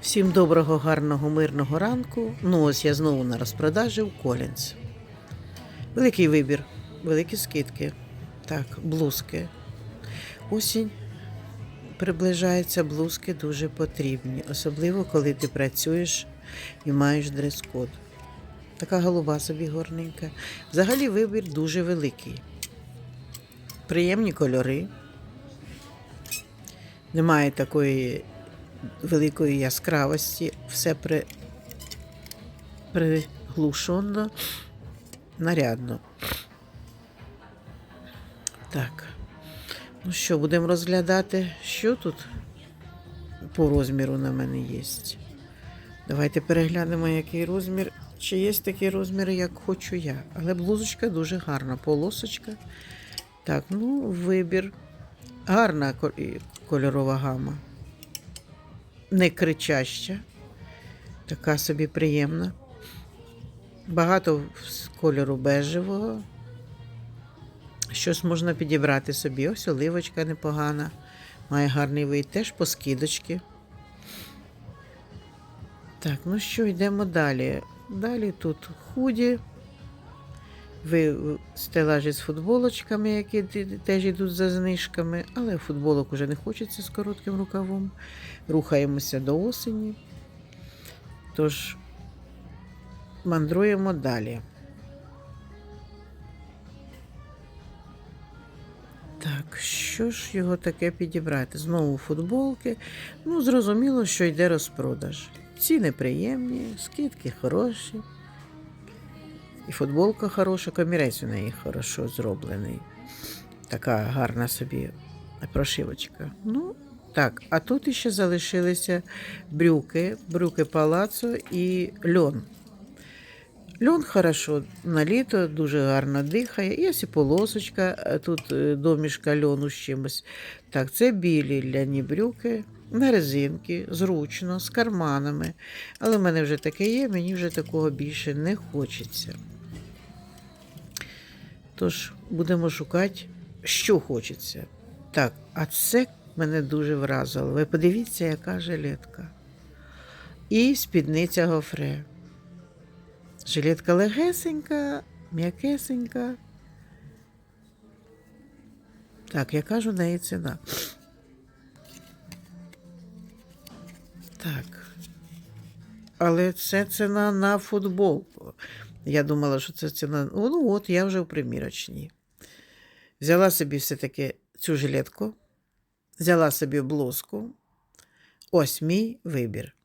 Всім доброго, гарного, мирного ранку. Ну ось я знову на розпродажі в Колінс. Великий вибір, великі скидки. Так, блузки. Осінь приближається, блузки дуже потрібні, особливо коли ти працюєш і маєш дрес-код. Така голуба собі горненька. Взагалі вибір дуже великий. Приємні кольори. Немає такої великої яскравості, все при, приглушено, нарядно. Так. Ну що, будемо розглядати, що тут по розміру на мене є. Давайте переглянемо, який розмір. Чи є такі розміри, як хочу я. Але блузочка дуже гарна, полосочка. Так, ну, вибір. Гарна кольорова гама не кричаща, така собі приємна. Багато кольору бежевого. Щось можна підібрати собі. Ось оливочка непогана. Має гарний вид, теж по скидочки. Так, ну що, йдемо далі. Далі тут худі. Ви стелажі з футболочками, які теж йдуть за знижками, але футболок уже не хочеться з коротким рукавом. Рухаємося до осені. Тож мандруємо далі. Так, що ж його таке підібрати? Знову футболки. Ну, зрозуміло, що йде розпродаж. Ціни приємні, скидки хороші. І футболка хороша, комірець у неї хорошо зроблений. Така гарна собі прошивочка. Ну, так, а тут іще залишилися брюки, брюки палацо і льон. Льон хорошо на літо, дуже гарно дихає. Є і полосочка, тут е, домішка льону з чимось. Так, це білі ляні брюки на резинки, зручно, з карманами. Але в мене вже таке є, мені вже такого більше не хочеться. Тож будемо шукати, що хочеться. Так, а це мене дуже вразило. Ви подивіться, яка жилетка. І спідниця гофре. Жилетка легесенька, м'якесенька. Так, яка ж у неї ціна? Так. Але це ціна на футболку. Я думала, що це ціна. Ну, от, я вже в примірочній. Взяла собі все-таки цю жилетку, взяла собі блузку. Ось мій вибір.